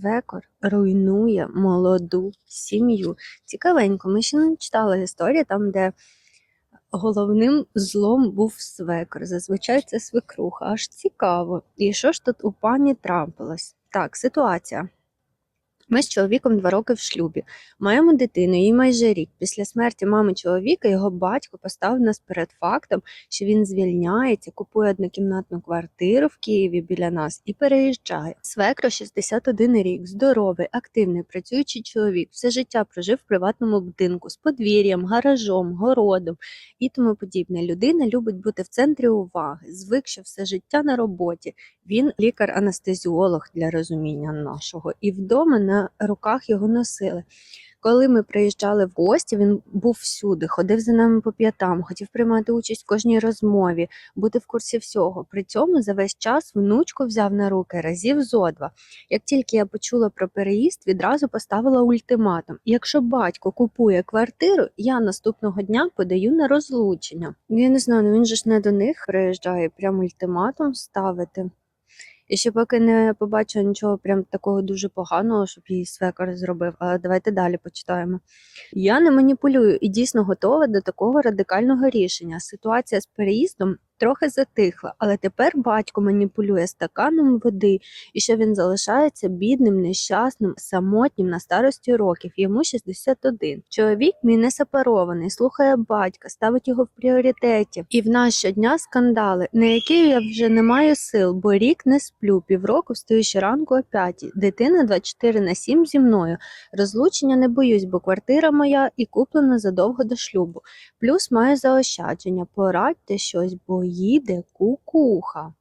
свекор руйнує молоду сім'ю. Цікавенько, ми ще не читали історію там, де головним злом був свекор. Зазвичай це свекруха. Аж цікаво. І що ж тут у пані трапилось? Так, ситуація. Ми з чоловіком два роки в шлюбі. Маємо дитину, їй майже рік. Після смерті мами чоловіка його батько поставив нас перед фактом, що він звільняється, купує однокімнатну квартиру в Києві біля нас і переїжджає. Свекро 61 рік, здоровий, активний, працюючий чоловік, все життя прожив в приватному будинку з подвір'ям, гаражом, городом і тому подібне. Людина любить бути в центрі уваги, звик, що все життя на роботі. Він лікар-анестезіолог для розуміння нашого, і вдома на руках його носили. Коли ми приїжджали в гості, він був всюди, ходив за нами по п'ятам, хотів приймати участь в кожній розмові, бути в курсі всього. При цьому за весь час внучку взяв на руки разів зо два. Як тільки я почула про переїзд, відразу поставила ультиматум: якщо батько купує квартиру, я наступного дня подаю на розлучення. Ну я не знаю, ну він же ж не до них приїжджає, прям ультиматум ставити. І ще поки не побачила нічого прям такого дуже поганого, щоб її свекор зробив. Але давайте далі почитаємо. Я не маніпулюю і дійсно готова до такого радикального рішення. Ситуація з переїздом трохи затихла, але тепер батько маніпулює стаканом води, і що він залишається бідним, нещасним, самотнім на старості років. Йому 61. Чоловік мій не сепарований, слухає батька, ставить його в пріоритеті. І в нас щодня скандали, на які я вже не маю сил, бо рік не сплю, півроку встаю щоранку о п'ятій. Дитина 24 на 7 зі мною. Розлучення не боюсь, бо квартира моя і куплена задовго до шлюбу. Плюс маю заощадження. Порадьте щось, бо їде кукуха.